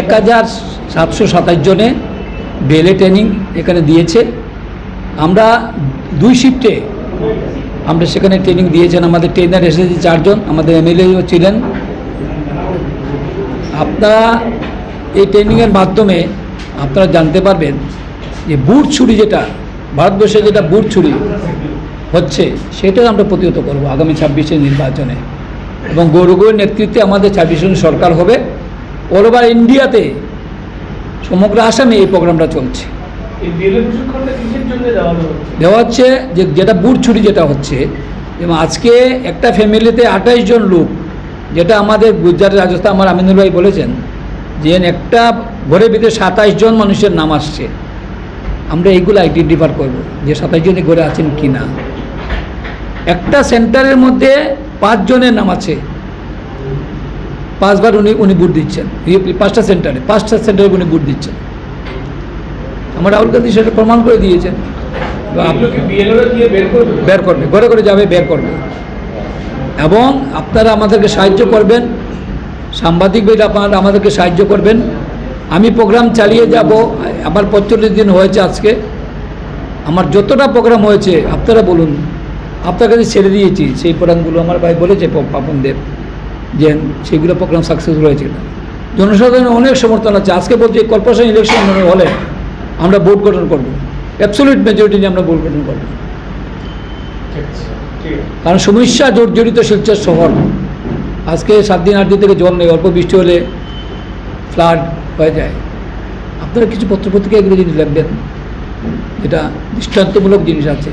এক হাজার সাতশো সাতাশ জনে বেলে ট্রেনিং এখানে দিয়েছে। আমরা দুই শিফটে আমরা সেখানে ট্রেনিং দিয়েছেন আমাদের ট্রেনার এসেছে চারজন, আমাদের এমএলএও ছিলেন। আপনারা এই ট্রেনিংয়ের মাধ্যমে আপনারা জানতে পারবেন যে বুট ছুরি যেটা, ভারতবর্ষে যেটা বুট ছুরি হচ্ছে সেটা আমরা প্রতিহত করব আগামী ছাব্বিশের নির্বাচনে। এবং গৌরগৌর নেতৃত্বে আমাদের ছাব্বিশে সরকার হবে। অল ওভার ইন্ডিয়াতে সমগ্র আসামে এই প্রোগ্রামটা চলছে। দেওয়া হচ্ছে যে যেটা বুট ছুরি যেটা হচ্ছে এবং আজকে একটা ফ্যামিলিতে আঠাশ জন লোক যেটা আমাদের গুজরাট রাজস্থান আমার আমিনুল ভাই বলেছেন যে একটা ঘরের ভিতরে সাতাশ জন মানুষের নাম আসছে। আমরা এইগুলো আইডেন্টিফাই করব যে সাতাশ জনই ঘরে আছেন কি না একটা সেন্টারের মধ্যে পাঁচজনের নাম আছে। পাঁচবার উনি উনি বুট দিচ্ছেন। এই পাঁচটা সেন্টারে পাঁচটা সেন্টারে উনি বুট দিচ্ছেন। আমার রাহুল গান্ধী সেটা প্রমাণ করে দিয়েছেন। বের করবে? ঘরে ঘরে যাবে বের করবে। এবং আপনারা আমাদেরকে সাহায্য করবেন। সাংবাদিক ভাইরা আপনারা আমাদেরকে সাহায্য করবেন। আমি প্রোগ্রাম চালিয়ে যাব। আমার পঁয়তাল্লিশ দিন হয়েছে আজকে। আমার যতটা প্রোগ্রাম হয়েছে আপনারা বলুন। আপনার কাছে ছেড়ে দিয়েছি। সেই প্রোগ্রামগুলো আমার ভাই বলেছে প- পাপন দেব যে সেইগুলো প্রোগ্রাম সাকসেসফুল হয়েছে না জনসাধারণের অনেক সমর্থন আছে। আজকে বলছি কর্পোরেশন ইলেকশন হলে আমরা ভোট গঠন করব। অ্যাবসোলিউট মেজরিটি নিয়ে আমরা ভোট গঠন করব। ঠিক আছে কারণ সমস্যা জর্জরিত শিলচর শহর। আজকে সাত দিন আট দিন থেকে জল নেই অল্প বৃষ্টি হলে ফ্লাড হয়ে যায়। আপনারা কিছু পত্রপত্রিকা এগুলো জিনিস লাগবেন যেটা দৃষ্টান্তমূলক জিনিস আছে।